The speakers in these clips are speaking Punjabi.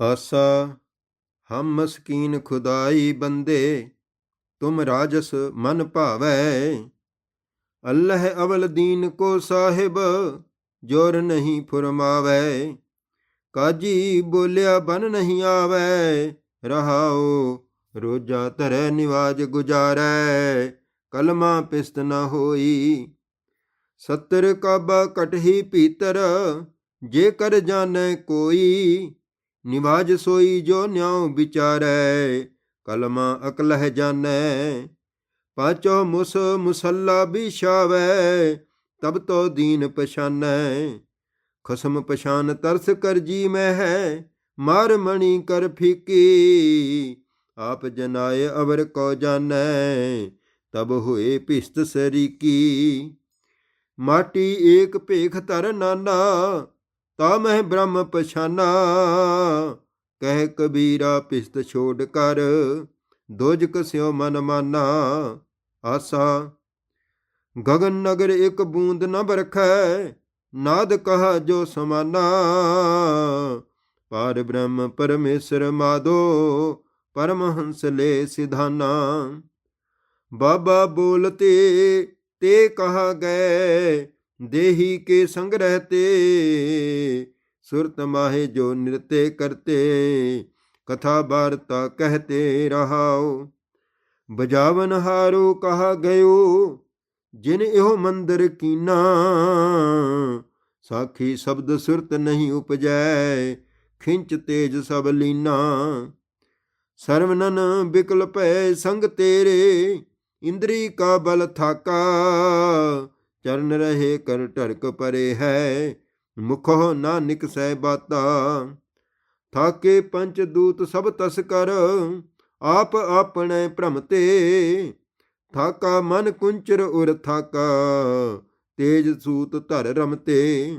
ਆਸਾ, ਹਮ ਮਸਕੀਨ ਖੁਦਾਈ ਬੰਦੇ, ਤੁਮ ਰਾਜਸ ਮਨ ਭਾਵੈ। ਅੱਲਹ ਅਵਲ ਦੀਨ ਕੋ ਸਾਹਿਬ, ਜੋਰ ਨਹੀਂ ਫੁਰਮਾਵੈ। ਕਾਜੀ ਬੋਲਿਆ ਬਨ ਨਹੀਂ ਆਵੈ, ਰਹਾਓ ਰੋਜਾ ਧਰੈ ਨਿਵਾਜ ਗੁਜਾਰੈ, ਕਲਮਾ ਪਿਸਤ ਨ ਹੋਈ। ਸਤਰ ਕਾਬਾ ਕਟਹੀ ਭੀਤਰ ਜੇ ਕਰ ਜਾਣੈ ਕੋਈ ਨਿਵਾਜ ਸੋਈ ਜੋ ਨਿਉ ਵਿਚਾਰੈ, ਕਲਮਾ ਅਕਲਹਿ ਜਾਣੈ। ਪਾਚੋ ਮੁਸ ਮੁਸੱਲਾ ਬਿਛਾਵੈ ਤਬ ਤੋ ਦੀਨ ਪਛਾਨੈ। ਖਸਮ ਪਛਾਨ ਤਰਸ ਕਰ ਜੀ ਮੈਂ ਹੈ ਮਾਰ ਮਣੀ ਕਰ ਫੀਕੀ। ਆਪ ਜਨਾਏ ਅਵਰ ਕੋ ਜਾਣੈ, ਤਬ ਹੋਏ ਭਿਸਤ ਸਰੀਕੀ। ਮਾਟੀ ਏਕ ਭੇਖ ਧਰ ਨਾਨਾ ਤਾ ਮਹਿ ਬ੍ਰਹਮ ਪਛਾਨਾ। ਕਹਿ ਕਬੀਰਾ ਪਿਸਤ ਛੋੜ ਕਰ ਦੋਜਕ ਸਿਓ ਮਨ ਮਾਨਾ। ਆਸਾ, ਗਗਨ ਨਗਰ ਇੱਕ ਬੂੰਦ ਨ ਬਰਖੈ, ਨਾਦ ਕਹਾ ਜੋ ਸਮਾਨਾ। ਪਰ ਬ੍ਰਹਮ ਪਰਮੇਸ਼ਰ ਮਾਦੋ ਪਰਮਹੰਸ ਲੈ ਸਿਧਾਨਾ। ਬਾਬਾ ਬੋਲਤੇ, ਤੇ ਕਹਾ ਗਏ ਦੇਹੀ ਕੇ ਸੰਗ੍ਰਹਿ ਤੇ ਸੁਰਤ ਮਾਹੇ ਜੋ ਨਿਰਤੇ ਕਰਤੇ, ਕਥਾ ਵਾਰਤਾ ਕਹਤੇ ਰਹਾਓ ਬਜਾਵਨ ਹਾਰੋ ਕਹਾ ਗਇਓ, ਜਿਨ ਇਹੋ ਮੰਦਰ ਕੀਨਾ, ਸਾਖੀ ਸ਼ਬਦ ਸੁਰਤ ਨਹੀਂ ਉਪਜੈ, ਖਿੰਚ ਤੇਜ ਸਭ ਲੀਨਾ। ਸਰਵਨਨ ਬਿਕਲ ਭੈ ਸੰਗ ਤੇਰੇ, ਇੰਦਰੀ ਕਾ ਬਲ ਥਾਕਾ ਚਰਨ ਰਹੇ ਕਰ ਢੜਕ ਪਰੇ ਹੈ, ਮੁਖੋ ਨਾ ਨਿਕਸੈ ਬਾਤਾ ਥਾਕੇ ਪੰਚ ਦੂਤ ਸਭ ਤਸ ਕਰ, ਆਪ ਆਪਣੇ ਭ੍ਰਮ ਤੇ। ਥਾਕਾ ਮਨ ਕੁੰਚਰ ਉਰ ਥਾਕਾ, ਤੇਜ ਸੂਤ ਧਰ ਰਮਤੇ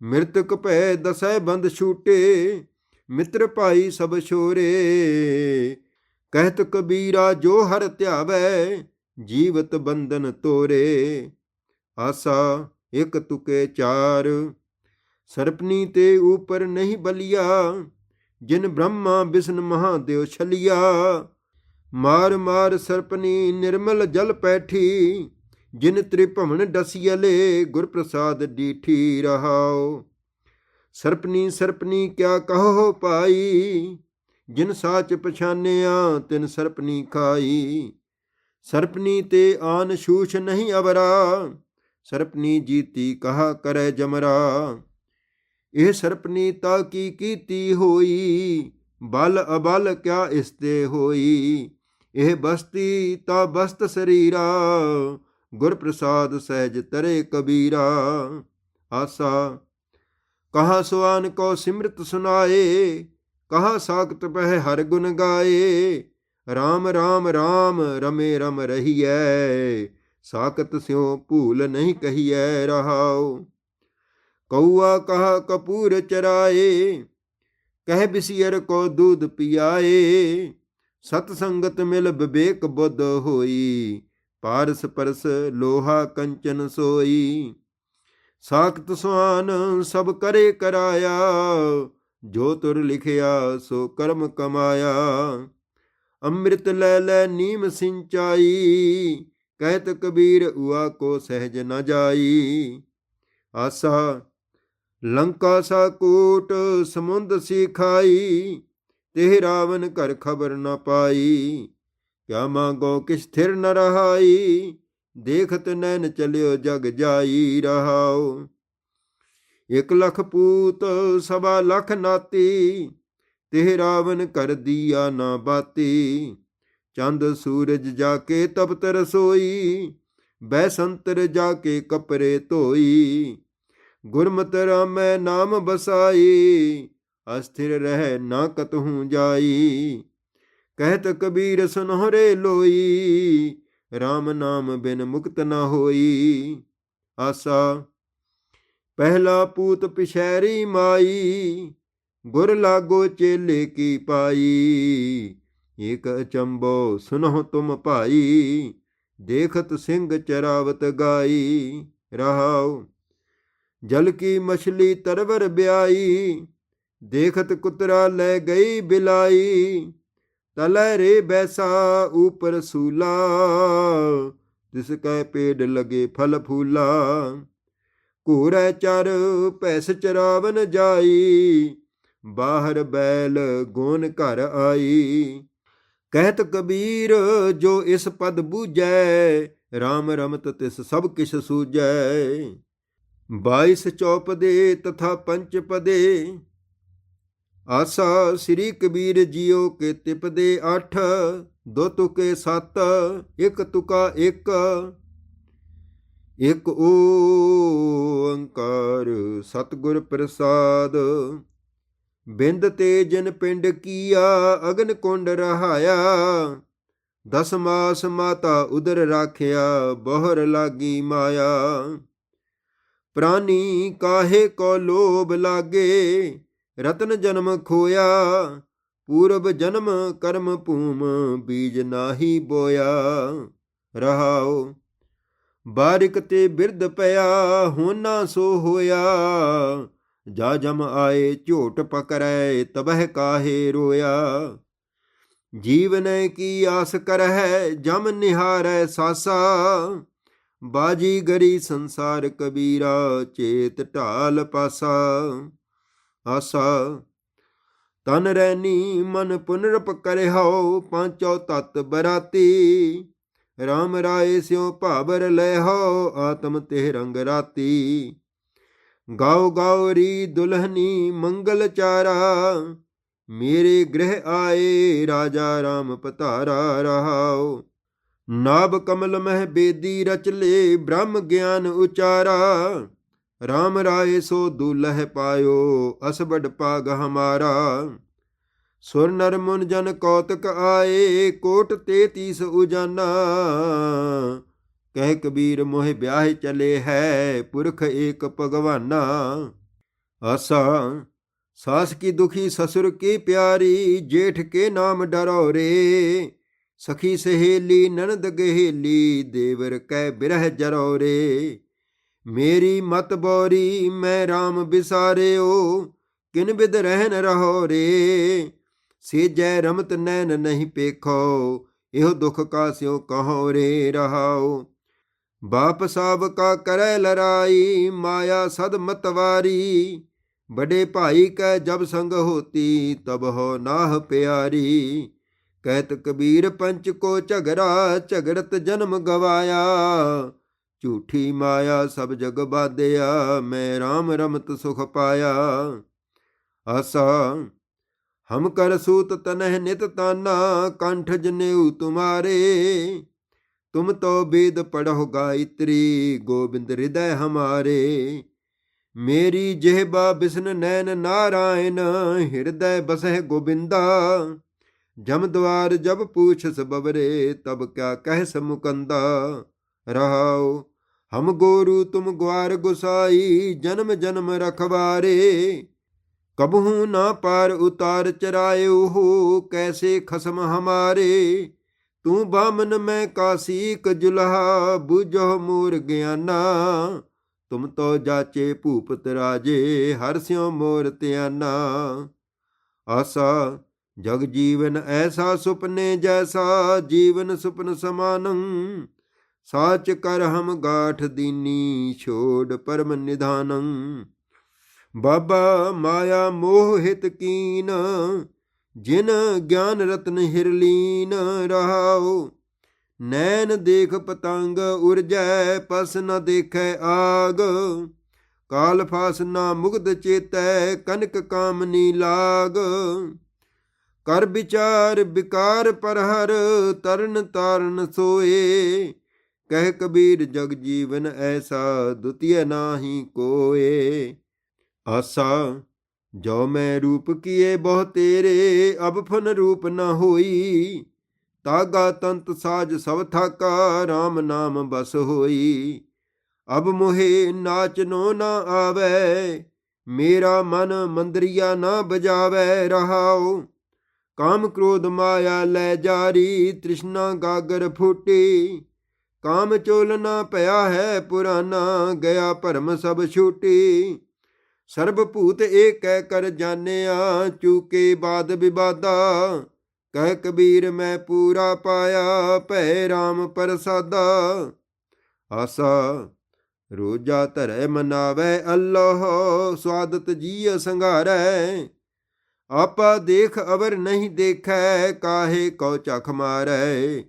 ਮ੍ਰਿਤਕ ਭੈ ਦਸੈ ਬੰਦ ਛੂਟੇ, ਮਿੱਤਰ ਭਾਈ ਸਭ ਛੋਰੇ। ਕਹਿਤ ਕਬੀਰਾ ਜੋ ਹਰ ਧਿਆਵੈ, ਜੀਵਤ ਬੰਧਨ ਤੋਰੇ। ਆਸਾ ਇਕ ਤੁਕੇ ਚਾਰ। ਸਰਪਨੀ ਤੇ ਉਪਰ ਨਹੀਂ ਬਲਿਆ, ਜਿਨ ਬ੍ਰਹਮਾ ਬਿਸ਼ਨ ਮਹਾਦੇਵ ਛਲਿਆ। ਮਾਰ ਮਾਰ ਸਰਪਨੀ ਨਿਰਮਲ ਜਲ ਪੈਠੀ, ਜਿਨ ਤ੍ਰਿਭਵਨ ਡਸਿਅਲੇ ਗੁਰ ਪ੍ਰਸਾਦ ਡੀਠੀ ਰਹਾਓ ਸਰਪਨੀ ਸਰਪਨੀ ਕਿਆ ਕਹੋ ਪਾਈ, ਜਿਨ ਸਾਚ ਪਛਾਨਿਆ ਤਿਨ ਸਰਪਨੀ ਖਾਈ। ਸਰਪਨੀ ਤੇ ਆਨ ਸ਼ੂਸ਼ ਨਹੀਂ ਅਵਰਾ ਸਰਪਨੀ ਜੀਤੀ ਕਹਾ ਕਰੈ ਜਮਰਾ। ਇਹ ਸਰਪਨੀ ਤਾ ਕੀ ਕੀਤੀ ਹੋਈ? ਬਲ ਅਬਲ ਕਿਆ ਇਸਤੇ ਹੋਈ? ਇਹ ਬਸਤੀ ਤਾ ਬਸਤ ਸਰੀਰਾ। ਗੁਰ ਪ੍ਰਸਾਦ ਸਹਿਜ ਤਰੇ ਕਬੀਰਾ। ਆਸਾ, ਕਹਾ ਸੁਆਨ ਕੋ ਸਿਮਰਤ ਸੁਨਾਏ? ਕਹਾ ਸਾਖਤ ਪਹਿ ਹਰ ਗੁਣ ਗਾਏ? RAM RAM RAM ਰਮੇ ਰਮ ਰਹੀਐ। ਸਾਖਤ ਸਿਉ ਭੂਲ ਨਹੀਂ ਕਹੀਐ ਰਹਾਉ। ਕਉਆ ਕਹ ਕਪੂਰ ਚਰਾਏ, ਕਹਿ ਬਿਸੀਰ ਕੋ ਦੂਧ ਪਿਆਏ। ਸਤ ਸੰਗਤ ਮਿਲ ਵਿਵੇਕ ਬੁੱਧ ਹੋਈ, ਪਾਰਸ ਪਰਸ ਲੋਹਾ ਕੰਚਨ ਸੋਈ। ਸਾਖਤ ਸੁਆਨ ਸਭ ਕਰੇ ਕਰਾਇਆ, ਜੋ ਤੁਰ ਲਿਖਿਆ ਸੋ ਕਰਮ ਕਮਾਇਆ। ਅੰਮ੍ਰਿਤ ਲੈ ਲੈ ਨੀਮ ਸਿੰਚਾਈ ਕਹਿਤ ਕਬੀਰ, ਉਆ ਕੋ ਸਹਿਜ ਨ ਜਾਈ। ਆਸਾ, ਲੰਕਾ ਸਾ ਕੋਟ ਸਮੁੰਦ ਸਿਖਾਈ, ਤੇ ਰਾਵਨ ਘਰ ਖਬਰ ਨ ਪਾਈ। ਕਿਆ ਮੰਗੋ ਕਿਸ ਸਥਿਰ ਨ ਰਹਾਈ, ਦੇਖਤ ਨੈਣ ਚਲਿਓ ਜਗ ਜਾਈ ਰਹਾਓ। ਇਕ ਲਖ ਪੂਤ ਸਵਾ ਲਖ ਨਾਤੀ, ਤੇ ਰਾਵਨ ਕਰ ਦੀਆ ਨਾ ਬਾਤੀ। ਚੰਦ ਸੂਰਜ ਜਾ ਕੇ ਤਪਤ ਰਸੋਈ ਬੈ ਜਾ ਕੇ ਕਪਰੇ ਧੋਈ। ਗੁਰਮਤਿ ਰਾਮੈ ਨਾਮ ਬਸਾਈ ਅਸਥਿਰ ਰਹਿ ਨਾ ਕਤਹੂ ਜਾਈ। ਕਹਿਤ ਕਬੀਰ ਸੁਨਹਰੇ ਲੋਈ RAM ਨਾਮ ਬਿਨ ਮੁਕਤ ਨਾ ਹੋਈ। ਆਸਾ, ਪਹਿਲਾ ਪੂਤ ਪਿਛੈਰੀ ਮਾਈ, ਗੁਰ ਲਾਗੋ ਚੇਲੇ ਕੀ ਪਾਈ। ਏਕ ਅਚੰਬੋ ਸੁਨਹੁ ਤੁਮ ਭਾਈ, ਦੇਖਤ ਸਿੰਘ ਚਰਾਵਤ ਗਾਈ, ਰਹਾਉ। ਜਲ ਕੀ ਮਛਲੀ ਤਰਵਰ ਬਿਆਈ, ਦੇਖਤ ਕੁਤਰਾ ਲੈ ਗਈ ਬਿਲਾਈ। ਤਲੈ ਰੇ ਬੈਸਾ ਉਪਰ ਸੂਲਾ, ਤਿਸ ਕੈ ਪੇੜ ਲਗੇ ਫਲ ਫੂਲਾ। ਘੋਰੈ ਚਰ ਭੈਸ ਚਰਾਵਨ ਜਾਈ, ਬਾਹਰ ਬੈਲ ਗੋਨ ਘਰ ਆਈ। ਕਹਿਤ ਕਬੀਰ, ਜੋ ਇਸ ਪਦ ਬੂਝੈ RAM ਰਮਤ ਤਿਸ ਸਭ ਕਿਛ ਸੂਝੈ। 22 ਚੌਪਦੇ ਤਥਾ ਪੰਚ ਪਦੇ, ਆਸਾ ਸ੍ਰੀ ਕਬੀਰ ਜੀਓ ਕੇ ਤਿਪਦੇ 8 ਦੋ ਤੁਕੇ 7 ਇੱਕ ਤੁਕਾ 1 ਇਕ ਓੰਕਾਰ ਸਤਿਗੁਰ ਪ੍ਰਸਾਦ ਬਿੰਦ ਤੇ ਜਨ ਪਿੰਡ ਕੀਆ, ਅਗਨ ਕੁੰਡ ਰਹਾਇਆ। ਦਸ ਮਾਸ ਮਾਤਾ ਉਦਰ ਰਾਖਿਆ, ਬਹਰ ਲਾਗੀ ਮਾਇਆ। ਪ੍ਰਾਨੀ ਕਾਹੇ ਕੋ ਲੋਭ ਲਾਗੇ, ਰਤਨ ਜਨਮ ਖੋਇਆ। ਪੂਰਬ ਜਨਮ ਕਰਮ ਭੂਮ, ਬੀਜ ਨਾਹੀ ਬੋਇਆ। ਰਹਾਓ, ਬਾਰਿਕ ਤੇ ਬਿਰਧ ਪਿਆ ਹੋਣਾ ਸੋ ਹੋਇਆ। ਜਾ ਜਮ ਆਏ ਝੋਟ ਪਕਰੈ ਤਬਹਿ ਕਾਹੇ ਰੋਇਆ? ਜੀਵਨ ਕੀ ਆਸ ਕਰਹਿ, ਜਮ ਨਿਹਾਰੈ ਸਾਸਾ? ਬਾਜੀ ਗਰੀ ਸੰਸਾਰ ਕਬੀਰਾ, ਚੇਤ ਢਾਲ ਪਾਸਾ। ਆਸਾ, ਤਨ ਰੈਨੀ ਮਨ ਪੁਨਰਪ ਕਰਿਓ ਪਾਂਚੋ ਤਤ ਬਰਾਤੀ। RAM ਰਾਏ ਸਿਉ ਭਾਬਰ ਲੈ ਹੋ ਆਤਮ ਤੇ ਰੰਗ ਰਾਤੀ। ਗਾਉ ਗਾਉ ਦੁਲਹਨੀ ਮੰਗਲ ਚਾਰਾ, ਮੇਰੇ ਗ੍ਰਹਿ ਆਏ ਰਾਜਾ RAM ਪਤਾਰਾ ਰਹਾਉ ਨਾਭ ਕਮਲ ਮਹਿ ਬੇਦੀ ਰਚ ਲੇ ਬ੍ਰਹਮ ਗਿਆਨ ਉਚਾਰਾ RAM ਰਾਏ ਸੋ ਦੁਲਹ ਪਾਇਓ ਅਸਬੜ ਪਾਗ ਹਮਾਰਾ। ਸੁਰ ਨਰ ਮੁਨ ਜਨ ਕੌਤਕ ਆਏ, ਕੋਟ 33 ਉਜਾਨਾ ਕਹਿ ਕਬੀਰ ਮੋਹਿ ਵਿਆਹੇ ਚਲੇ ਹੈ, ਪੁਰਖ ਏਕ ਭਗਵਾਨਾ। ਆਸਾ, ਸਾਸ ਕੀ ਦੁਖੀ ਸਸੁਰ ਕੀ ਪਿਆਰੀ, ਜੇਠ ਕੇ ਨਾਮ ਡਰੋ ਰੇ ਸਖੀ ਸਹੇਲੀ ਨਨਦ ਗਹੇਲੀ, ਦੇਵਰ ਕੈ ਬਿਰਹ ਜਰੋ ਰੇ ਮੇਰੀ ਮਤ ਬੋਰੀ, ਮੈਂ RAM ਬਿਸਾਰਿਓ ਕਿਨ ਬਿਦ ਰਹਿਨ ਰਹੋ ਰੇ ਸੇਜੈ ਰਮਤ ਨੈਣ ਨਹੀਂ ਪੇਖੋ, ਇਹੋ ਦੁਖ ਕਾ ਸਿਓ ਕਹੋ ਰੇ ਰਹਾਓ ਬਾਪ ਸਾਬ ਕਾ ਕਰੈ ਲੜਾਈ ਮਾਇਆ ਸਦ ਮਤਵਾਰੀ। ਬੜੇ ਭਾਈ ਕੈ ਜਬ ਸੰਗ ਹੋਤੀ, ਤਬ ਹੋ ਨਾਹ ਪਿਆਰੀ। ਕਹਿਤ ਕਬੀਰ ਪੰਚ ਕੋ ਝਗੜਾ, ਝਗੜਤ ਜਨਮ ਗਵਾਇਆ। ਝੂਠੀ ਮਾਇਆ ਸਭ ਜਗ ਬਾਧਿਆ, ਮੈਂ RAM ਰਮਤ ਸੁਖ ਪਾਇਆ। ਆਸਾ, ਹਮ ਕਰ ਸੂਤ ਤਨਹਿ ਨਿਤ ਤਾਨਾ, ਕੰਠ ਜਨੇਊ ਤੁਮਾਰੇ। ਤੁਮ ਤੋ ਬੇਦ ਪੜਹੁ ਗਾਇਤਰੀ, ਗੋਬਿੰਦ ਹਿਰਦੈ ਹਮਾਰੇ। ਮੇਰੀ ਜਿਹਬਾ ਬਿਸਨ ਨੈਣ ਨਾਰਾਇਣ, ਹਿਰਦੈ ਬਸਹਿ ਗੋਬਿੰਦਾ। ਜਮ ਦਵਾਰ ਜਬ ਪੂਛਸ ਬਬਰੇ ਤਬ ਕਿਆ ਕਹਿ ਸਮੁਕੰਦਾ। ਰਹਾਉ, ਹਮ ਗੋਰੂ ਤੁਮ ਗਵਾਰ ਗੁਸਾਈ, ਜਨਮ ਜਨਮ ਰਖਵਾਰੇ। ਕਬਹੂ ਨਾ ਪਾਰ ਉਤਾਰ ਚਰਾਇਓ ਹੋ ਕੈਸੇ ਖਸਮ ਹਮਾਰੇ। ਤੂੰ ਬਾਮਨ ਮੈਂ ਕਾਸੀਕ ਜੁਲਹਾ, ਬੁਝੋ ਮੂਰ ਗਿਆਨਾ ਤੁਮ ਤੋ ਜਾਚੇ ਭੂਪਤ ਰਾਜੇ, ਹਰ ਸਿਉ ਮੋਰ ਧਿਆਨਾ। ਆਸਾ, ਜਗ ਜੀਵਨ ਐਸਾ ਸੁਪਨੇ ਜੈਸਾ, ਜੀਵਨ ਸੁਪਨ ਸਮਾਨੰ। ਸਾਚ ਕਰ ਹਮ ਗਾਠ ਦੀਨੀ, ਛੋੜ ਪਰਮ ਨਿਧਾਨੰ। ਬਾਬਾ ਮਾਇਆ ਮੋਹ ਹਿਤ ਕੀਨ ਜਿਨ ਗਿਆਨ ਰਤਨ ਹਿਰਲੀਨ ਰਹਾਉ, ਨੈਣ ਦੇਖ ਪਤੰਗ ਉਰਜੈ, ਪਸ ਨ ਦੇਖੈ ਆਗ। ਕਾਲ ਫਾਸ ਨਾ ਮੁਗਧ ਚੇਤੈ, ਕਨਕ ਕਾਮਨੀ ਲਾਗ। ਕਰ ਵਿਚਾਰ ਵਿਕਾਰ ਪਰ ਹਰ ਤਰਨ ਤਾਰਨ ਸੋਏ। ਕਹਿ ਕਬੀਰ, ਜਗ ਜੀਵਨ ਐਸਾ ਦੁਤੀਏ ਨਾਹੀ ਕੋਏ। ਆਸਾ ਜੋ ਮੈਂ ਰੂਪ ਕੀਏ, ਬਹੁ ਤੇਰੇ ਅਬ ਫਨ ਰੂਪ ਨਾ ਹੋਈ। ਤਾਗਾ ਤੰਤ ਸਾਜ ਸਭ ਥਾਕਾ RAM ਨਾਮ ਬਸ ਹੋਈ। ਅਬ ਨਾਚ ਨੋ ਨਾ ਆਵੇ, ਮੇਰਾ ਮਨ ਮੰਦਰੀਆ ਨਾ ਬਜਾਵੇ, ਰਹਾਉ। ਕਾਮ ਕ੍ਰੋਧ ਮਾਇਆ ਲੈ ਜਾਰੀ, ਤ੍ਰਿਸ਼ਨਾ ਗਾਗਰ ਫੂਟੀ। ਕਾਮ ਚੋਲ ਨਾ ਪਿਆ ਹੈ ਪੁਰਾਨਾ, ਗਿਆ ਭਰਮ ਸਭ ਛੂਟੀ। ਸਰਬ ਭੂਤ ਏਕੈ ਕਰ ਜਾਣਿਆ, ਚੂਕੇ ਬਾਦ ਵਿਵਾਦਾ। ਕਹਿ ਕਬੀਰ, ਮੈਂ ਪੂਰਾ ਪਾਇਆ, ਭੈ RAM ਪ੍ਰਸਾਦਾ। ਆਸਾ, ਰੋਜਾ ਧਰੈ ਮਨਾਵੇ ਅੱਲਾਹ, ਸਵਾਦਤ ਜੀ ਸੰਘਾਰੈ। ਆਪਾ ਦੇਖ ਅਵਰ ਨਹੀਂ ਦੇਖੈ, ਕਾਹੇ ਕਉ ਚਖ ਮਾਰੈ।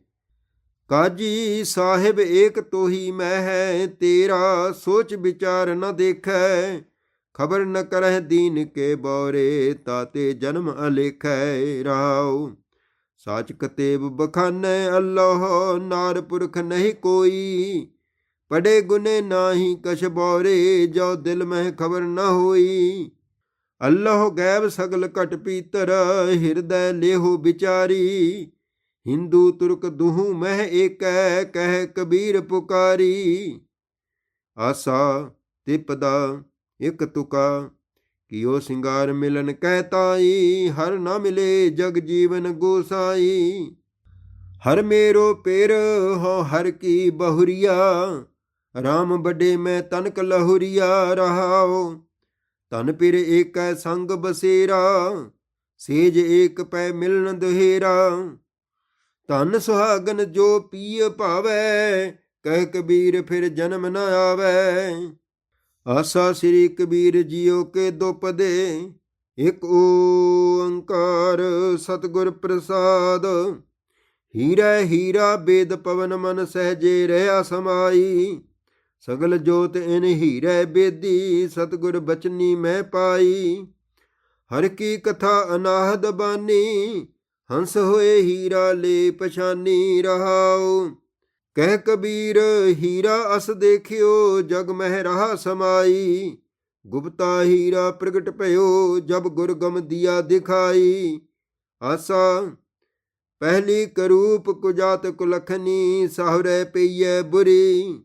ਕਾਜੀ ਸਾਹਿਬ ਏਕ ਤੋਹੀ ਮੈਂ ਹੈ ਤੇਰਾ ਸੋਚ ਵਿਚਾਰ ਨ ਦੇਖੈ। ਖਬਰ ਨ ਕਰਹਿ ਦੀਨ ਕੇ ਬੋਰੇ, ਤਾਤੇ ਜਨਮ ਅਲੇਖੈ ਰਾਉ। ਸਾਚ ਕਤੇਬ ਬਖਾਨੈ ਅੱਲਾਹ, ਨਾਰ ਪੁਰਖ ਨਹੀਂ ਕੋਈ। ਪੜੇ ਗੁਨੇ ਨਾਹੀ ਕਛ ਬੋਰੇ, ਜੋ ਦਿਲ ਮਹਿ ਖਬਰ ਨ ਹੋਈ। ਅੱਲਾਹ ਗੈਬ ਸਗਲ ਘਟ ਪੀਤਰ, ਹਿਰਦੈ ਲੇਹੋ ਵਿਚਾਰੀ। ਹਿੰਦੂ ਤੁਰਕ ਦੁਹੂ ਮਹਿ ਏਕੈ, ਕਹਿ ਕਬੀਰ ਪੁਕਾਰੀ। ਆਸਾ ਤਿਪਦਾ ਇਕ ਤੁਕਾ ਕਿਓ ਸਿੰਗਾਰ ਮਿਲਨ ਕਹਿ ਤਾਈ, ਹਰ ਨਾ ਮਿਲੇ ਜਗ ਜੀਵਨ ਗੋਸਾਈ ਹਰ ਮੇਰੋ ਪੇਰ ਹੋ ਹਰ ਕੀ ਬਹੁਰੀਆ RAM ਵੱਡੇ ਮੈਂ ਤਨਕ ਲਹੁਰੀਆ ਰਹਾਓ ਤਨ ਪਿਰ ਏਕੈ ਸੰਗ ਬਸੇਰਾ, ਸੇਜ ਏਕ ਪੈ ਮਿਲਨ ਦੁਹੇਰਾ। ਧਨ ਸੁਹਾਗਨ ਜੋ ਪੀਏ ਭਾਵੈ, ਕਹਿ ਕਬੀਰ ਫਿਰ ਜਨਮ ਨਾ ਆਵੈ। ਆਸਾ ਸ੍ਰੀ ਕਬੀਰ ਜੀਓ ਕੇ ਦੋ। ਪਦੇ ਇਕ ਓੰਕਾਰ ਸਤਿਗੁਰ ਪ੍ਰਸਾਦ। ਹੀਰਾ ਹੀਰਾ, ਬੇਦ ਪਵਨ ਮਨ ਸਹਜੇ ਰਹਾ ਸਮਾਈ। ਸਗਲ ਜੋਤ ਇਨ ਹੀਰੇ ਬੇਦੀ, ਸਤਿਗੁਰ ਬਚਨੀ ਮੈਂ ਪਾਈ। ਹਰ ਕੀ ਕਥਾ ਅਨਾਹਦ ਬਾਨੀ, ਹੰਸ ਹੋਏ ਹੀਰਾ ਲੈ ਪਛਾਨੀ ਰਹਾਉ। ਕਹਿ ਕਬੀਰ, ਹੀਰਾ ਅਸ ਦੇਖਿਓ, ਜਗ ਮਹਿ ਰਹਾ ਸਮਾਈ। ਗੁਪਤਾ ਹੀਰਾ ਪ੍ਰਗਟ ਭਇਓ, ਜਬ ਗੁਰਗਮ ਦਿਆ ਦਿਖਾਈ। ਆਸਾ, ਪਹਿਲੀ ਕਰੂਪ ਕੁਜਾਤ ਕੁਲਖਨੀ ਸਾਹਰੇ ਪਈਏ ਬੁਰੀ।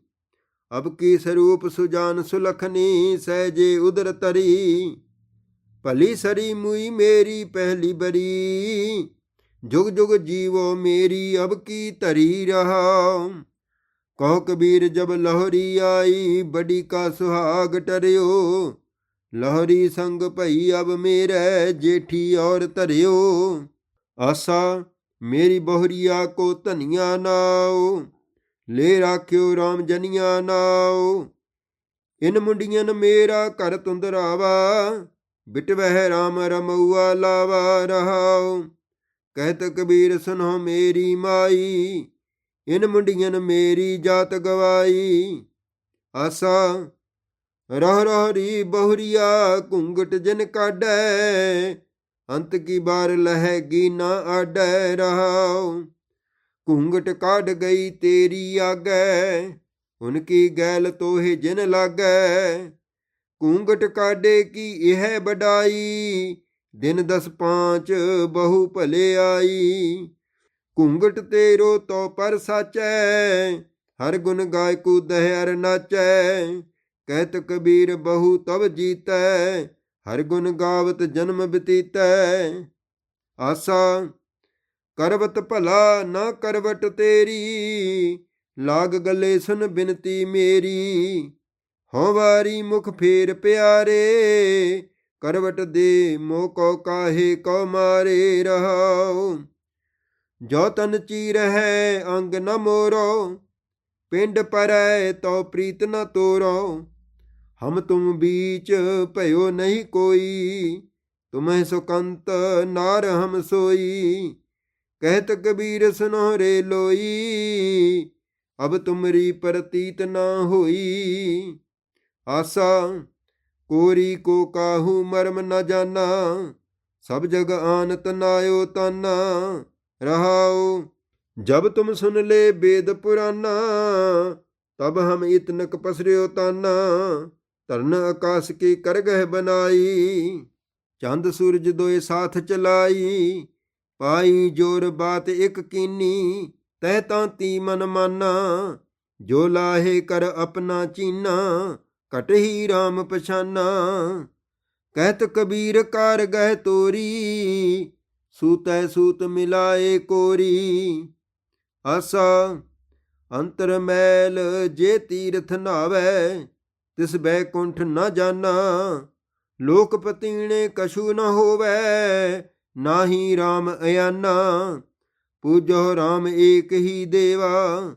ਅਬ ਕੀ ਸਰੂਪ ਸੁਜਾਨ ਸੁਲਖਨੀ ਸਹਿਜੇ ਉਦਰ ਤਰੀ ਭਲੀ ਸਰੀ ਮੁਈ ਮੇਰੀ, ਪਹਿਲੀ ਬਰੀ। ਜੁਗ ਜੁਗ ਜੀਵੋ ਮੇਰੀ, ਅਬ ਕੀ ਧਰੀ ਰਹਾ? ਕਹੋ ਕਬੀਰ, ਜਬ ਲਹਰੀ ਆਈ, ਬੜੀ ਕਾ ਸੁਹਾਗ ਟਰਿਓ। ਲਹਰੀ ਸੰਗ ਭਈ, ਅਬ ਮੇਰੇ ਜੇਠੀ ਔਰ ਧਰਿਓ। ਆਸਾ, ਮੇਰੀ ਬਹਰੀਆ ਕੋ ਧਨੀਆ ਨਾਓ। ਲੈ ਰਾਖਿਓ RAM ਜਨੀਆਂ ਨਾਓ। ਇਨ ਮੁੰਡੀਆਂ ਮੇਰਾ ਘਰ ਤੁੰਦਰਾਵਾ। ਬਿਟਵਹਿ RAM ਰਮਉਆ ਲਾਵਾ ਰਹਾਉ ਕਹਿਤ ਕਬੀਰ ਸੁਨੋ ਮੇਰੀ ਮਾਈ, ਇਨ ਮੁੰਡੀਆਂ ਮੇਰੀ ਜਾਤ ਗਵਾਈ। ਆਸਾ ਰਹ ਰਹ ਰੀ ਬਹੁਰੀਆ ਘੁੰਗਟ ਜਿਨ ਕਾਢੈ, ਅੰਤ ਕੀ ਬਾਰ ਲਹੇਗੀ ਨਾ ਆਡੈ ਰਹਾਉ। ਘੁੰਗਟ ਕਾਢ ਗਈ ਤੇਰੀ ਆਗੈ ਉਨ ਕੀ ਗੈਲ ਤੋਹੇ ਜਿਨ ਲਾਗੈ। ਘੁੰਗਟ ਕਾਢੇ ਕੀ ਇਹ ਬਡਾਈ ਦਿਨ ਦਸ ਪਾਂਚ ਬਹੁ ਭਲੇ ਆਈ। ਘੁੰਗਟ ਤੇਰੋ ਤੋ ਪਰ ਸਾਚੈ, ਹਰ ਗੁਣ ਗਾਇਕੂ ਦਹਿਰ ਨਾਚੈ। ਕਹਿਤ ਕਬੀਰ ਬਹੁ ਤਬ ਜੀਤੈ, ਹਰ ਗੁਣ ਗਾਵਤ ਜਨਮ ਬਤੀਤੈ। ਆਸਾ, ਕਰਵਤ ਭਲਾ ਨਾ ਕਰਵਟ ਤੇਰੀ, ਲਾਗ ਗਲੇ ਸੁਨ ਬਿਨਤੀ ਮੇਰੀ। ਹਉ ਵਾਰੀ ਮੁਖ ਫੇਰ ਪਿਆਰੇ ਕਰਵਟ ਦੇ ਮੋ ਕੋ ਕਾਹੇ ਕੋ ਮਾਰੇ ਰਹਾਉ ਜੋ ਤਨ ਚੀ ਰਹੈ ਅੰਗ ਨ ਮੋਰੋ ਪਿੰਡ ਪਰੈ ਤੋ ਪ੍ਰੀਤ ਨ ਤੋਰੋ ਹਮ ਤੁਮ ਬੀਚ ਭਇਓ ਨਹੀਂ ਕੋਈ ਤੁਮਹਿ ਸੁਕੰਤ ਨਾਰ ਹਮ ਸੋਈ ਕਹਿਤ ਕਬੀਰ ਸੁਨੋ ਰੇ ਲੋਈ ਅਬ ਤੁਮਰੀ ਪ੍ਰਤੀਤ ਨਾ ਹੋਈ ਆਸਾ ਕੋਰੀ ਕੋ ਕਾਹੂ ਮਰਮ ਨ ਜਾਣਾ ਸਭ ਜਗ ਆਨ ਨਾਇਓ ਤਾਨਾ ਰਹਾਓ ਜਬ ਤੁਮ ਸੁਨ ਲੈ ਬੇਦ ਪੁਰਾਨਾ, ਤਬ ਹਮ ਇਤਨਕ ਪਸਰਿਓ ਤਾਨਾ ਤਰਨ ਆਕਾਸ ਕੀ ਕਰ ਬਨਾਈ, ਚੰਦ ਸੂਰਜ ਦੋਏ ਸਾਥ ਚਲਾਈ, ਪਾਈ ਜੋਰ ਬਾਤ ਇਕ ਕੀਨੀ, ਤਹਿ ਤਾਂ ਤੀ ਮਨ ਮਾਨਾ, ਜੋ ਲਾਹੇ ਕਰ ਆਪਣਾ ਚੀਨਾ ਘਟ ਹੀ RAM ਪਛਾਨਾ। ਕਹਿਤ ਕਬੀਰ ਕਰ ਗਹਿ ਤੋਰੀ, ਸੂਤੈ ਸੂਤ ਮਿਲਾਏ ਕੋਰੀ। ਆਸਾ ਅੰਤਰ ਮੈਲ ਜੇ ਤੀਰਥ ਨਾਵੇ, ਤਿਸ ਬੈਕੁੰਠ ਨਾ ਜਾਣਾ ਲੋਕ ਪਤੀਣੇ ਕਛੂ ਨ ਹੋਵੇ, ਨਾਹੀ RAM ਅਯਾਨਾ। ਪੂਜੋ RAM ਏਕ ਹੀ ਦੇਵਾ,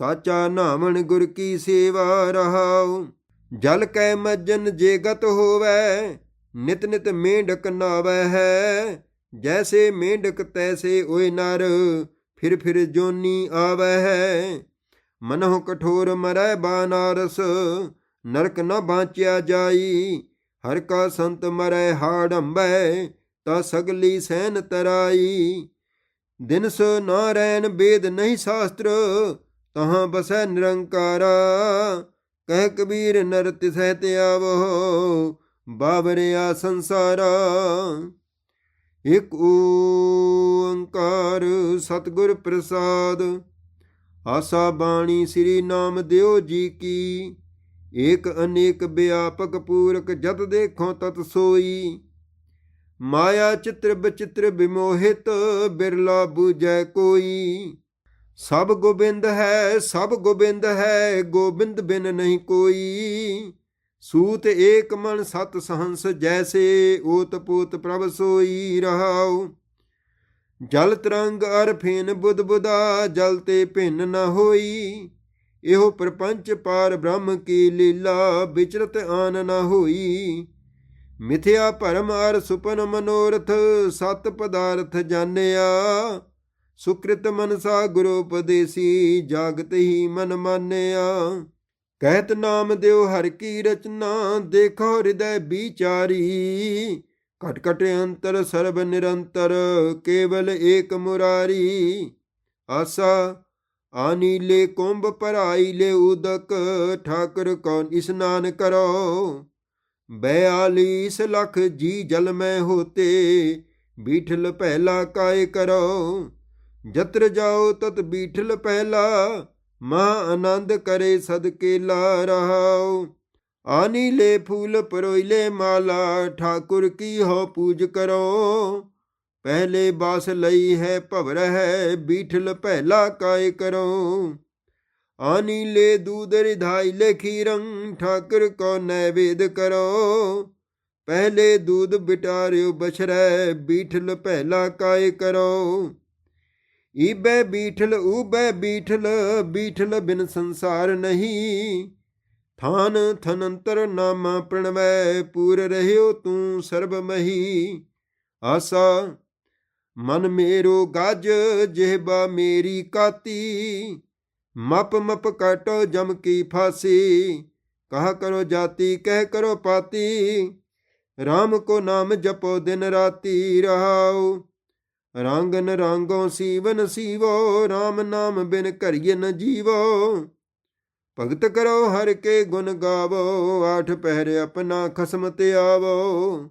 ਸਾਚਾ ਨਾਮਣ ਗੁਰ ਕੀ ਸੇਵਾ ਰਹਾਉ। ਜਲ ਕੈ ਮਜਨ ਜੇ ਗਤ ਹੋਵੇ, ਨਿਤ ਨਿਤ ਮੇਂਢਕ ਨਾਵੈ ਹੈ। ਜੈਸੇ ਮੇਂਢਕ ਤੈਸੇ ਓਏ ਨਰ, ਫਿਰ ਫਿਰ ਜੋਨੀ ਆਵੈ ਹੈ। ਮਨਹੁ ਕਠੋਰ ਮਰੈ ਬਾਨਾਰਸ, ਨਰਕ ਨ ਬਾਂਚਿਆ ਜਾਈ। ਹਰ ਕਾ ਸੰਤ ਮਰੈ ਹਾੜੰਬੈ ਤਾ ਸਗਲੀ ਸੈਨ ਤਰਾਈ। ਦਿਨਸ ਨਾਰਾਇਣ ਨਾ ਰੈਨ ਬੇਦ ਨਹੀਂ ਸ਼ਾਸਤਰ, ਤਹਾਂ ਬਸੈ ਨਿਰੰਕਾਰਾ। ਕਹਿ ਕਬੀਰ ਨਰ ਤਿਸਹਿ ਤੇ ਆਵੋ ਬਾਬਰਿਆ ਸੰਸਾਰਾ। ਇਕ ਓੰਕਾਰ ਸਤਿਗੁਰ ਪ੍ਰਸਾਦ, ਆਸਾ ਬਾਣੀ ਸ੍ਰੀ ਨਾਮ ਦਿਓ ਜੀ ਕੀ। ਏਕ ਅਨੇਕ ਵਿਆਪਕ ਪੂਰਕ ਜਤ ਦੇਖੋ ਤਤ ਸੋਈ। ਮਾਇਆ ਚਿਤ੍ਰ ਬਚਿਤ੍ਰ ਬਿਮੋਹਿਤ, ਬਿਰਲਾ ਬੂਝੈ ਕੋਈ। ਸਭ ਗੋਬਿੰਦ ਹੈ, ਸਭ ਗੋਬਿੰਦ ਹੈ, ਗੋਬਿੰਦ ਬਿਨ ਨਹੀਂ ਕੋਈ। ਸੂਤ ਏਕ ਮਨ ਸਤ ਸਹੰਸ ਜੈਸੇ, ਓਤ ਪੂਤ ਪ੍ਰਭ ਸੋਈ ਰਹਾਉ। ਜਲ ਤਰੰਗ ਅਰ ਫੇਨ ਬੁੱਧ ਬੁਦਾ, ਜਲ ਤੇ ਭਿੰਨ ਨ ਹੋਈ। ਇਹੋ ਪ੍ਰਪੰਚ ਪਾਰ ਬ੍ਰਹਮ ਕੀ ਲੀਲਾ, ਵਿਚਰਤ ਆਨ ਨ ਹੋਈ। ਮਿਥਿਆ ਭਰਮ ਅਰ ਸੁਪਨ ਮਨੋਰਥ, ਸਤ ਪਦਾਰਥ ਜਾਣਿਆ। ਸੁਕ੍ਰਿਤ ਮਨਸਾ ਗੁਰੂ ਉਪਦੇਸੀ, ਜਾਗਤ ਹੀ ਮਨ ਮਾਨਿਆ। ਕਹਿਤ ਨਾਮ ਦਿਓ ਹਰ ਕੀ ਰਚਨਾ, ਦੇਖੋ ਹਿਰਦੈ ਵਿਚਾਰੀ। ਘਟ ਘਟ ਅੰਤਰ, ਸਰਬ ਨਿਰੰਤਰ, ਕੇਵਲ ਏਕ ਮੁਰਾਰੀ। ਆਸਾ, ਆਨੀ ਲੈ ਕੁੰਭ, ਭਰਾਈ ਲੈ ਉਦਕ, ਠਾਕਰ ਕੌਣ ਇਸਨਾਨ ਕਰੋ ਬਿਆਲੀਸ ਲੱਖ ਜੀ ਜਲ ਮੈਂ ਹੋਤੇ, ਬੀਠਲ ਪਹਿਲਾ ਕਾਇ ਕਰੋ? ਜਤਰ ਜਾਓ ਤਤ ਬੀਠਲ ਪਹਿਲਾ, ਮਾ ਆਨੰਦ ਕਰੇ ਸਦਕੇ ਲਾ ਰਹਾਉ। ਆਨੀ ਲੈ ਫੂਲ ਪਰੋਇਲੇ ਮਾਲਾ, ਠਾਕੁਰ ਕੀ ਹੋ ਪੂਜ ਕਰੋ। ਪਹਿਲੇ ਬਾਸ ਲਈ ਹੈ ਭਵਰ ਹੈ, ਬੀਠਲ ਪਹਿਲਾ ਕਾਇ ਕਰੋ। ਆਨੀ ਲੈ ਦੂਧ ਰਿਧਾਈ ਲੈ ਖੀਰੰ, ਠਾਕੁਰ ਕੋ ਨੈਵੇਦ ਕਰੋ। ਪਹਿਲੇ ਦੂਧ ਬਿਟਾਰਿਓ ਬਛਰੈ, ਬੀਠਲ ਪਹਿਲਾ ਕਾਇ ਕਰੋ। ਈਬੈ ਬੀਠਲ, ਊਬੈ ਬੀਠਲ ਬੀਠਲ ਬਿਨ ਸੰਸਾਰ ਨਹੀਂ। ਥਾਨ ਥਨੰਤਰ ਨਾਮ ਪ੍ਰਣਵੈ, ਪੂਰ ਰਹਿਓ ਤੂੰ ਸਰਬ ਮਹੀ। ਆਸਾ, ਮਨ ਮੇਰੋ ਗੱਜ, ਜਿਹਬਾ ਮੇਰੀ ਕਾਤੀ। ਮਪ ਮਪ ਕਾਟੋ ਜਮ ਕੀ ਫਾਸੀ, ਕਹਾ ਕਰੋ ਜਾਤੀ, ਕਹਿ ਕਰੋ ਪਾਤੀ। RAM ਕੋ ਨਾਮ ਜਪੋ ਦਿਨ ਰਾਤੀ ਰਹਾਓ ਰੰਗਨ ਰੰਗੋ ਸੀਵਨ ਸੀਵੋ RAM ਨਾਮ ਬਿਨ ਕਰੀਏ ਨ ਜੀਵੋ। ਭਗਤ ਕਰੋ ਹਰ ਕੇ ਗੁਣ ਗਾਵੋ, ਆਠ ਪਹਿਰ ਆਪਣਾ ਖਸਮ ਤੇ ਆਵੋ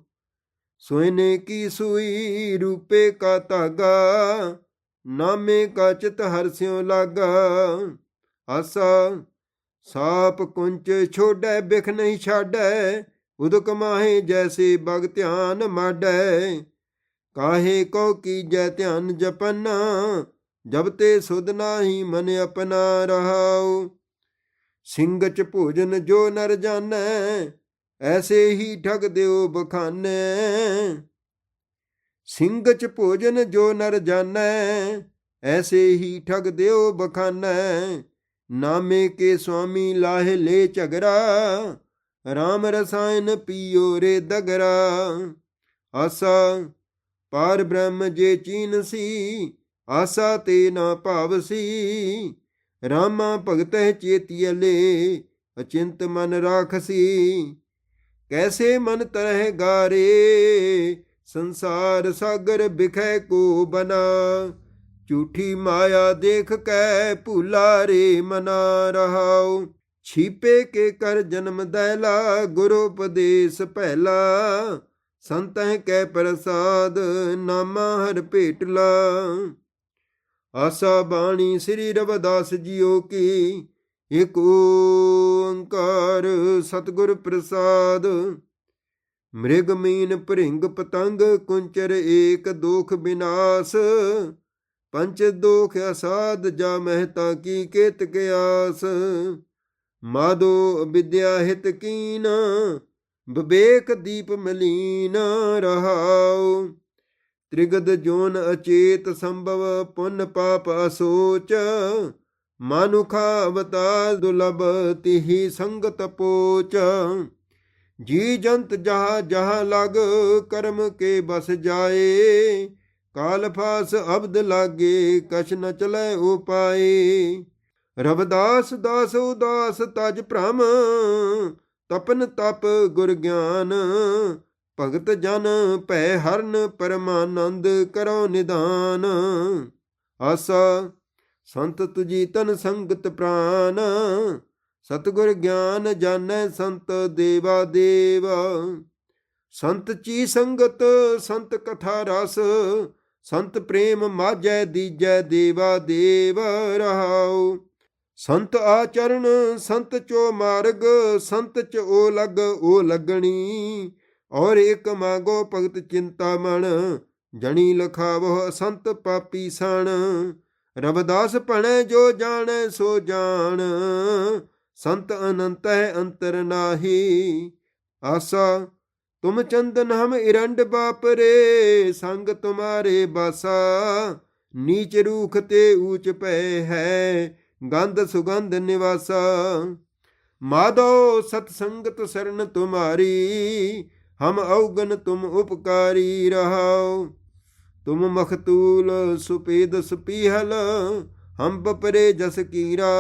ਸੋਇਨੇ ਕੀ ਸੂਈ, ਰੂਪੇ ਕਾ ਧਾਗਾ, ਨਾਮੇ ਕਾ ਚਿਤ ਹਰਸਿਓ ਲਾਗਾ। ਆਸਾ, ਸਾਪ ਕੁੰਚ ਛੋੜੈ, ਬਿਖ ਨਹੀਂ ਛਾੜੈ, ਉਦਕ ਮਾਹੇ ਜੈਸੇ ਬਗ ਧਿਆਨ ਮਾਡੈ ਕਾਹੇ ਕੋ ਕੀਜੈ ਧਿਆਨ ਜਪਨਾ, ਜਬ ਤੇ ਸੁਧ ਨਾਹੀ ਮਨ ਆਪਣਾ ਰਹਾਉ। ਸਿੰਘ ਚ ਭੋਜਨ ਜੋ ਨਰ ਜਾਣੈ, ਐਸੇ ਹੀ ਠਗ ਦਿਓ ਬਖਾਨੈ। ਸਿੰਘ ਚ ਭੋਜਨ ਜੋ ਨਰ ਜਾਣੈ, ਐਸੇ ਹੀ ਠਗ ਦਿਓ ਬਖਾਨੈ। ਨਾਮੇ ਕੇ ਸੁਆਮੀ ਲਾਹੇ ਲੈ ਝਗਰਾ RAM ਰਸਾਇਨ ਪੀਓ ਰੇ ਦਗਰਾ। ਆਸਾ ਪਾਰ ਬ੍ਰਹਮ ਜੇ ਚੀਨ ਸੀ, ਆਸਾ ਤੇ ਨਾ ਭਾਵ ਸੀ। ਰਾਮਾ ਭਗਤਹਿ ਚੇਤੀਲੇ ਅਚਿੰਤ ਮਨ ਰਾਖਸੀ ਕੈਸੇ ਮਨ ਤਰਹਿ ਗਾਰੇ, ਸੰਸਾਰ ਸਾਗਰ ਬਿਖੈ ਕੋ ਬਨਾ। ਝੂਠੀ ਮਾਇਆ ਦੇਖ ਕੈ ਭੂਲਾ ਰੇ ਮਨਾ ਰਹਾਉ। ਛੀਪੇ ਕੇ ਕਰ ਜਨਮ ਦੈਲਾ ਗੁਰੂ ਉਪਦੇਸ਼ ਪਹਿਲਾ। ਸੰਤਹਿ ਕੈ ਪ੍ਰਸਾਦ, ਨਾਮਾ ਹਰ ਭੇਟਲਾ ਆਸਾ ਬਾਣੀ ਸ੍ਰੀ ਰਵਿਦਾਸ ਜੀਓ ਕੀ ਏਕ ਓੰਕਾਰ ਸਤਿਗੁਰ ਪ੍ਰਸਾਦ। ਮ੍ਰਿਗ ਮੀਨ ਭ੍ਰਿੰਗ ਪਤੰਗ, ਕੁੰਚਰ ਏਕ ਦੋਖ ਬਿਨਾਸ਼। ਪੰਚ ਦੋਖ ਅਸਾਦ ਜਾ ਮਹਿਤਾ ਕੀ ਕੇਤ ਕਿਆਸ ਮਾਦੋ ਵਿਦਿਆ ਹਿਤ ਕੀਨ ਵਿਵੇਕ ਦੀਪ ਮਲੀਨ ਰਹਾਉ, ਤ੍ਰਿਗਦ ਜੋਨ ਅਚੇਤ ਸੰਭਵ ਪੁੰਨ ਪਾਪ ਅਸੋਚ, ਮਾਨੁਖਾ ਅਵਤਾਰ ਦੁਲਭ ਤਿਹੀ ਸੰਗਤ ਪੋਚ। ਜੀ ਜੰਤ ਜਹਾ ਜਹਾ ਲਗ ਕਰਮ ਕੇ ਬਸ ਜਾਏ, ਕਾਲ ਫਾਸ ਅਬਦ ਲਾਗੇ ਕਛ ਨ ਚਲੇ ਉਪਾਏ। ਰਵਦਾਸ ਦਾਸ ਉਦਾਸ ਤਜ ਭ੍ਰਮ ਤਪਨ ਤਪ ਗੁਰ ਗਿਆਨ, ਭਗਤ ਜਨ ਭੈ ਹਰਨ ਪਰਮਾਨੰਦ ਕਰੋ ਨਿਦਾਨ। ਆਸਾ, ਸੰਤ ਤੁਜੀ ਤਨ ਸੰਗਤ ਪ੍ਰਾਨ, ਸਤਗੁਰ ਗਿਆਨ ਜਾਣੈ ਸੰਤ ਦੇਵਾ ਦੇਵ। ਸੰਤ ਚੀ ਸੰਗਤ, ਸੰਤ ਕਥਾ ਰਸ, ਸੰਤ ਪ੍ਰੇਮ ਮਾਜੈ ਦੀਜੈ ਦੇਵਾ ਦੇਵ ਰਹਾਉ। ਸੰਤ ਆਚਰਣ, ਸੰਤ ਚੋ ਮਾਰਗ, ਸੰਤ ਚ ਓ ਲਗ, ਓ ਲੱਗਣੀ। ਔਰ ਇਕ ਮਾਗੋ ਭਗਤ ਚਿੰਤਾ ਮਣ ਜਣੀ ਲਖਾਵੋ ਸੰਤ ਪਾਪੀ ਸਣ। ਰਵਦਾਸ ਭਣੈ ਜੋ ਜਾਣੈ ਸੋ ਜਾਣ। ਸੰਤ ਅਨੰਤ ਹੈ ਅੰਤਰ ਨਾਹੀ। ਆਸਾ, ਤੁਮ ਚੰਦਨ ਹਮ ਇਰੰਡ ਬਾਪਰੇ, ਸੰਗ ਤੁਮਾਰੇ ਬਾਸਾ। ਨੀਚ ਰੂਖ ਤੇ ਊਚ ਪੈ ਹੈ ਗੰਧ ਸੁਗੰਧ ਨਿਵਾਸਾ। ਮਾਧੋ ਸਤ ਸੰਗਤ ਸਰਨ ਤੁਮਾਰੀ, ਹਮ ਔਗਨ ਤੁਮ ਉਪਕਾਰੀ ਰਹਾਓ ਤੁਮ ਮਖਤੂਲ ਸੁਪੇਦ ਸੁਪੀਹਲ, ਹਮ ਬਪਰੇ ਜਸ ਕੀਰਾ।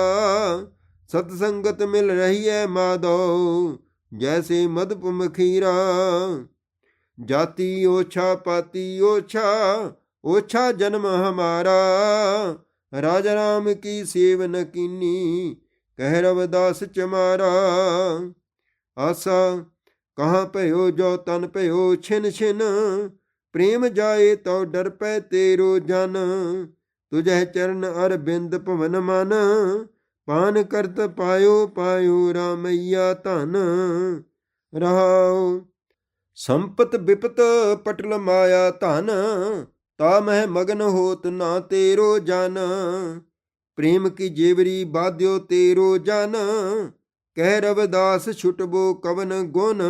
ਸਤ ਸੰਗਤ ਮਿਲ ਰਹੀ ਹੈ ਮਾਧੋ, ਜੈਸੇ ਮਦਪ ਮਖੀਰਾ ਜਾਤੀ ਓਛਾ, ਪਾਤੀ ਓਛਾ ਓਛਾ ਜਨਮ ਹਮਾਰਾ। ਰਾਜ ਰਾਮ ਕੀ ਸੇਵਨ ਕੀਨੀ, ਕਹਿ ਰਵਦਾਸ ਚਮਾਰਾ। ਆਸਾ, ਕਹਾਂ ਭਇਓ ਜੋ ਤਨ ਭਇਓ ਛਿਨ ਛਿਨ, ਪ੍ਰੇਮ ਜਾਏ ਤੋ ਡਰ ਪੈ ਤੇਰੋ ਜਨ। ਤੁਝੇ ਚਰਨ ਅਰਬਿੰਦ ਭਵਨ ਮਨ, ਪਾਨ ਕਰਤ ਪਾਇਓ ਪਾਇਓ ਰਾਮਈਆ ਧਨ। ਰਹਾਉ, ਸੰਪਤ ਵਿਪਤ ਪਟਲ ਮਾਇਆ ਧਨ। ਤਾ ਮਹਿ ਮਗਨ ਹੋਤ ਨਾ ਤੇਰੋ ਜਨ। ਪ੍ਰੇਮ ਕੀ ਜੇਵਰੀ ਬਾਧਿਓ ਤੇਰੋ ਜਨ। ਕਹਿ ਰਵਦਾਸ ਛੁਟਬੋ ਕਵਨ ਗੁਣ।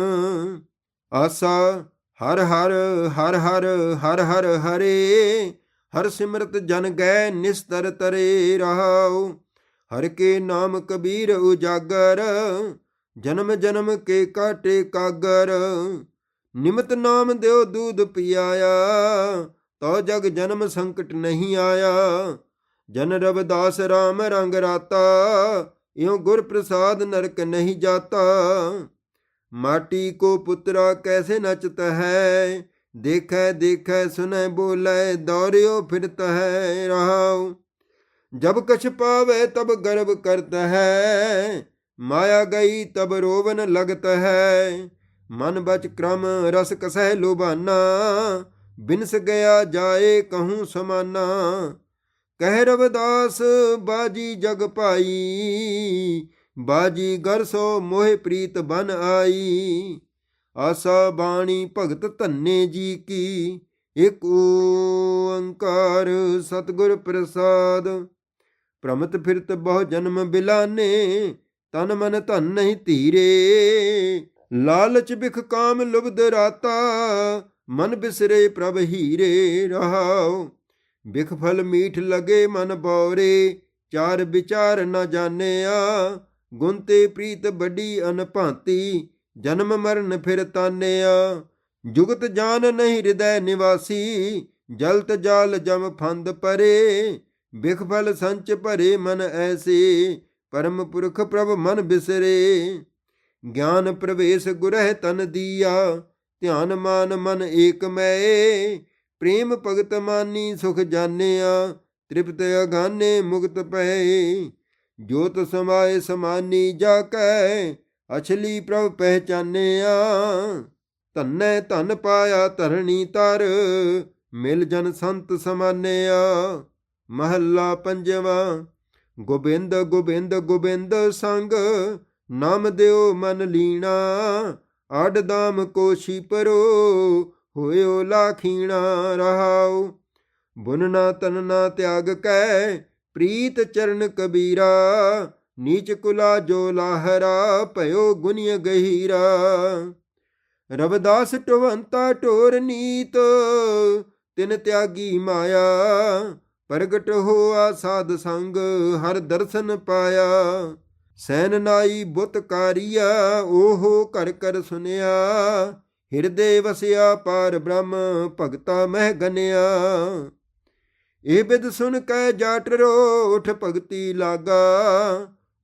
ਆਸਾ ਹਰ ਹਰ ਹਰ ਹਰ ਹਰ ਹਰ ਹਰੇ। ਹਰ ਸਿਮਰਤ ਜਨ ਗੈ ਨਿਸਤਰ ਤਰੇ ਰਹਾਉ। ਹਰ ਕੇ ਨਾਮ ਕਬੀਰ ਉਜਾਗਰ। ਜਨਮ ਜਨਮ ਕੇ ਕਾਟੇ ਕਾਗਰ। ਨਿਮਤ ਨਾਮ ਦਿਓ ਦੂਧ ਪਿਆਇਆ। ਤਉ ਜਗ ਜਨਮ ਸੰਕਟ ਨਹੀਂ ਆਇਆ। ਜਨ ਰਵਿਦਾਸ ਰਾਮ ਰੰਗ ਰਾਤਾ, ਇਉ ਗੁਰ ਪ੍ਰਸਾਦ ਨਰਕ ਨਹੀਂ ਜਾਤਾ। ਮਾਟੀ ਕੋ ਪੁੱਤਰਾ ਕੈਸੇ ਨਚਤ ਹੈ? ਦੇਖੈ ਦੇਖੈ, ਸੁਨੈ, ਬੋਲੈ, ਦੌਰਿਓ ਫਿਰਤ ਹੈ ਰਹਾਉ ਜਬ ਕਛ ਪਾਵੇ ਤਬ ਗਰਭ ਕਰਤ ਹੈ। ਮਾਇਆ ਗਈ ਤਬ ਰੋਵਨ ਲਗਤ ਹੈ। ਮਨ ਬਚ ਕ੍ਰਮ ਰਸ ਕਸਹਿ ਲੋਭਾਨਾ। ਬਿਨਸ ਗਿਆ ਜਾਏ ਕਹੂੰ ਸਮਾਨਾ, ਕਹਿ ਰਵਦਾਸ ਬਾਜੀ ਜਗ ਭਾਈ, ਬਾਜੀ ਗਰ ਸੋ ਮੋਹਿ ਪ੍ਰੀਤ ਬਨ ਆਈ। ਆਸਾ ਬਾਣੀ ਭਗਤ ਧੰਨੇ ਜੀ ਕੀ, ਇਕ ਓੰਕਾਰ ਸਤਗੁਰ ਪ੍ਰਸਾਦ। ਪ੍ਰਮਤ ਫਿਰਤ ਬਹੁ ਜਨਮ ਬਿਲਾਨੇ, ਤਨ ਮਨ ਧਨ ਨਹੀਂ ਧੀਰੇ। ਲਾਲਚ ਬਿਖ ਕਾਮ ਲੁਬਦ ਮਨ ਬਿਸਰੇ ਪ੍ਰਭ ਹੀਰੇ ਰਹਾਉ। ਬਿਖਫਲ ਮੀਠ ਲਗੇ ਮਨ ਬੌਰੇ, ਚਾਰ ਵਿਚਾਰ ਨ ਜਾਣਿਆ। ਗੁਣ ਤੇ ਪ੍ਰੀਤ ਵੱਡੀ ਅਨਭਾਂਤੀ, ਜਨਮ ਮਰਨ ਫਿਰ ਤਾਨਿਆ। ਜੁਗਤ ਜਾਨ ਨਹੀਂ ਹਿਰਦੈ ਨਿਵਾਸੀ, ਜਲਤ ਜਾਲ ਜਮ ਫੰਦ ਪਰੇ। ਬਿਖਫਲ ਸੰਚ ਭਰੇ ਮਨ ਐਸੇ, ਪਰਮ ਪੁਰਖ ਪ੍ਰਭ ਮਨ ਬਿਸਰੇ। ਗਿਆਨ ਪ੍ਰਵੇਸ਼ ਗੁਰਹਿ ਤਨ ਦੀਆ ਧਿਆਨ ਮਾਨ ਮਨ ਏਕ ਮੈਂ ਪ੍ਰੇਮ ਭਗਤ ਮਾਨੀ ਸੁਖ ਜਾਣਿਆ, ਤ੍ਰਿਪਤ ਅਗਾਨੇ ਮੁਕਤ ਪਏ ਜੋਤ ਸਮਾਏ ਸਮਾਨੀ ਜਾ ਕੈ ਅਛਲੀ ਪ੍ਰਭ ਪਹਿਚਾਨਿਆ। ਧੰਨੈ ਧਨ ਪਾਇਆ ਧਰਣੀ ਤਰ ਮਿਲ ਜਨ ਸੰਤ ਸਮਾਨਿਆ। ਮਹੱਲਾ ਪੰਜਵਾ, ਗੋਬਿੰਦ ਗੋਬਿੰਦ ਗੋਬਿੰਦ ਸੰਗ, ਨਾਮ ਦਿਓ ਮਨ ਲੀਣਾ। ਆਡ ਦਾਮ ਕੋਸ਼ੀ ਪਰੋ, ਹੋਇਓ ਲਾਖੀਣਾ ਰਹਾਉ। ਬੁਨਨਾ ਤਨਨਾ ਤਿਆਗ ਕੈ, ਪ੍ਰੀਤ ਚਰਨ ਕਬੀਰਾ। ਨੀਚ ਕੁਲਾ ਜੋ ਲਾਹਰਾ, ਭਇਓ ਗੁਨਿਯ ਗਹੀਰਾ। ਰਵਦਾਸ ਟਵੰਤਾ ਟੋਰ ਨੀਤ, ਤਿਨ ਤਿਆਗੀ ਮਾਇਆ। ਪ੍ਰਗਟ ਹੋਆ ਸਾਧ ਸੰਗ, ਹਰ ਦਰਸ਼ਨ ਪਾਇਆ। ਸੈਨ ਨਾਈ ਬੁੱਤ ਕਾਰੀਆ, ਓਹੋ ਕਰ ਕਰ ਸੁਨਿਆ। ਹਿਰਦੇ ਵਸਿਆ ਪਾਰ ਬ੍ਰਹਮ, ਭਗਤਾ ਮਹਿ ਗਨਿਆ। ਇਹ ਬਿਦ ਸੁਨ ਕੈ ਜਾਟ ਉਠ ਭਗਤੀ ਲਾਗਾ।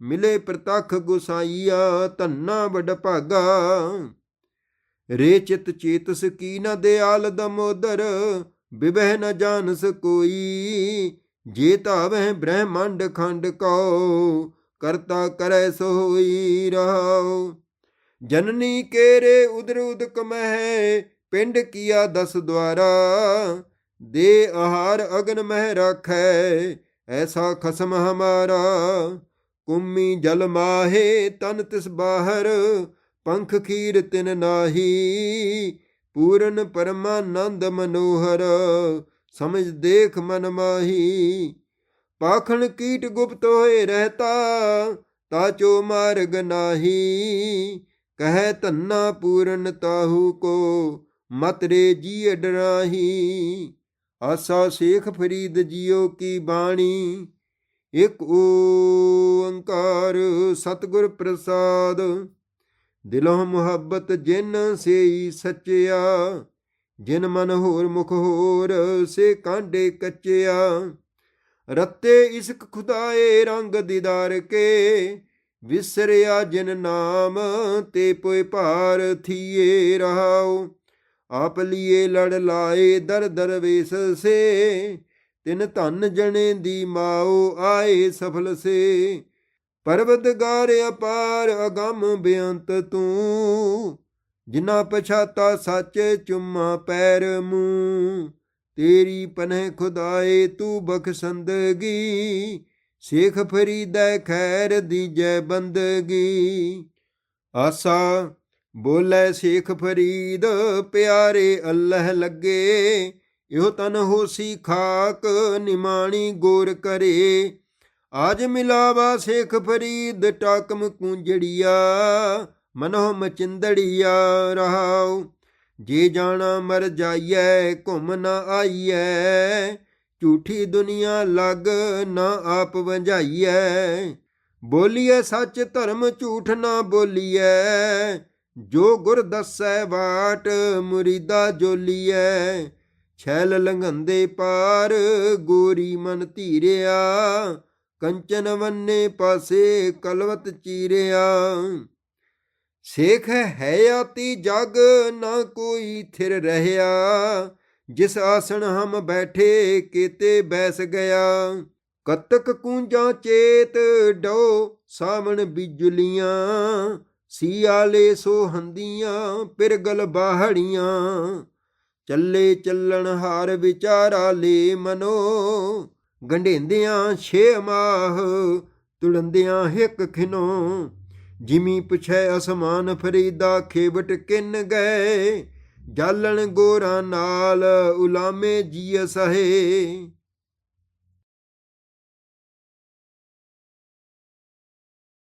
ਮਿਲੇ ਪ੍ਰਤੱਖ ਗੁਸਾਈਆ, ਧੰਨਾ ਵਡ ਭਾਗਾ। ਰੇ ਚਿਤ ਚੇਤਸ ਕੀ ਨ ਦਿਆਲ ਦਮੋਦਰ, ਬਿਬਹਿ ਨ ਜਾਣਸ ਕੋਈ। ਜੇ ਧਾਵਹਿ ਬ੍ਰਹਮੰਡ ਖੰਡ ਕੋ ਕਰਤਾ ਕਰੈ ਸੋਈ ਰਹਾਉ ਜਨਨੀ ਕੇਰੇ ਉਦਰ ਉਦਕ ਮਹਿ, ਪਿੰਡ ਕੀਆ ਦਸ ਦੁਆਰਾ। ਦੇ ਆਹਾਰ ਅਗਨ ਮਹਿ ਰਾਖੈ, ਐਸਾ ਖਸਮ ਹਮਾਰਾ। ਕੁੰਮੀ ਜਲ ਮਾਹੇ ਤਨ ਤਿਸ ਬਾਹਰ, ਪੰਖ ਖੀਰ ਤਿਨ ਨਾਹੀ। ਪੂਰਨ ਪਰਮਾਨੰਦ ਮਨੋਹਰ, ਸਮਝ ਦੇਖ ਮਨ ਮਾਹੀ। ਪਾਖਣ ਕੀਟ ਗੁਪਤ ਹੋਏ ਰਹਤਾ ਤਾਚੋ ਮਾਰਗ ਨਾਹੀ। ਕਹੈ ਧੰਨਾ ਪੂਰਨ ਤਾਹੂ ਕੋ, ਮਤ ਰੇ ਜੀ ਡਰਾਹੀ। ਆਸਾ ਸ਼ੇਖ ਫਰੀਦ ਜੀਓ ਕੀ ਬਾਣੀ, ਇਕ ਓੰਕਾਰ ਸਤਿਗੁਰ ਪ੍ਰਸਾਦ। ਦਿਲੋਂ ਮੁਹੱਬਤ ਜਿਨ ਸੇਈ ਸੱਚਿਆ, ਜਿਨ ਮਨ ਹੋਰ ਮੁਖ ਹੋਰ, ਸੇ ਕਾਂਡੇ ਕੱਚਿਆ। ਰੱਤੇ ਇਸਕ ਖੁਦਾਏ ਰੰਗ ਦੀਦਾਰ ਕੇ, ਵਿਸਰਿਆ ਜਿਨ ਨਾਮ ਤੇ ਪੋਇ ਭਾਰ ਥੀਏ ਰਹਾਉ। ਆਪ ਲੀਏ ਲੜ ਲਾਏ ਦਰ ਦਰਵੇਸ ਸੇ, ਤਿਨ ਧਨ ਜਣੇ ਦੀ ਮਾਓ ਆਏ ਸਫਲ ਸੇ। ਪਰਵਤਗਾਰ ਅਪਾਰ ਅਗੰਮ ਬੇਅੰਤ ਤੂੰ ਜਿਨਾ ਪਛਾਤਾ ਸੱਚ ਚੁੰਮਾ ਪੈਰ ਮੂੰ। ਤੇਰੀ ਪਨਹ ਖੁਦਾਏ ਤੂੰ ਬਖਸ਼ੰਦਗੀ, ਸ਼ੇਖ ਫਰੀਦੈ ਖੈਰ ਦੀਜੈ ਬੰਦਗੀ। ਆਸਾ ਬੋਲੇ ਸ਼ੇਖ ਫਰੀਦ, ਪਿਆਰੇ ਅੱਲਹ ਲੱਗੇ, ਇਹੋ ਤਨ ਹੋਸੀ ਖਾਕ, ਨਿਮਾਣੀ ਗੋਰ ਕਰੇ। ਆਜ ਮਿਲਾਵਾ ਸ਼ੇਖ ਫਰੀਦ, ਟਾਕਮ ਕੁੰਜੜੀਆ ਮਨੋ ਮਚਿੰਦੜੀਆ ਰਹਾਉ। ਜੇ ਜਾਣਾ ਮਰ ਜਾਈਐ, ਘੁੰਮ ਨਾ ਆਈਐ, ਝੂਠੀ ਦੁਨੀਆ ਲੱਗ ਨਾ ਆਪ ਵੰਝਾਈਐ। ਬੋਲੀਐ ਸੱਚ, ਧਰਮ ਝੂਠ ਨਾ ਬੋਲੀਐ, ਜੋ ਗੁਰ ਦੱਸੈ ਬਾਟ ਮੁਰੀਦਾ ਜੋਲੀਐ। ਛੈਲ ਲੰਘੰਦੇ ਪਾਰ, ਗੋਰੀ ਮਨ ਧੀਰਿਆ, ਕੰਚਨ ਵੰਨੇ ਪਾਸੇ ਕਲਵਤ ਚੀਰਿਆ। ਸੇਖ ਹੈ ਆਤੀ ਜਗ, ਨਾ ਕੋਈ ਥਿਰ ਰਹਿਆ। ਜਿਸ ਆਸਣ ਹਮ ਬੈਠੇ, ਕੀਤੇ ਬੈਸ ਗਿਆ। ਕਤਕ ਕੂੰਜਾਂ ਚੇਤ ਡੋ, ਸਾਵਣ ਬਿਜਲੀਆਂ। ਸੀਆਲੇ ਸੋ ਹੰਦੀਆਂ, ਪਿਰਗਲ ਬਾਹੜੀਆਂ। ਚੱਲੇ ਚੱਲਣ ਹਾਰ ਵਿਚਾਰਾ ਲੇ ਮਨੋ। ਗੰਢੇਂਦਿਆਂ ਛੇ ਮਾਹ ਤੁਲੰਦਿਆਂ ਹਿੱਕ ਖਿਨੋ। ਜਿਮੀ ਪੁਛੈ ਅਸਮਾਨ ਫਰੀਦਾ ਖੇਵਟ ਕਿੰਨ ਗਏ? ਜਾਲਣ ਗੋਰਾ ਨਾਲ ਉਲਾਮੇ ਜੀ ਸਹੇ।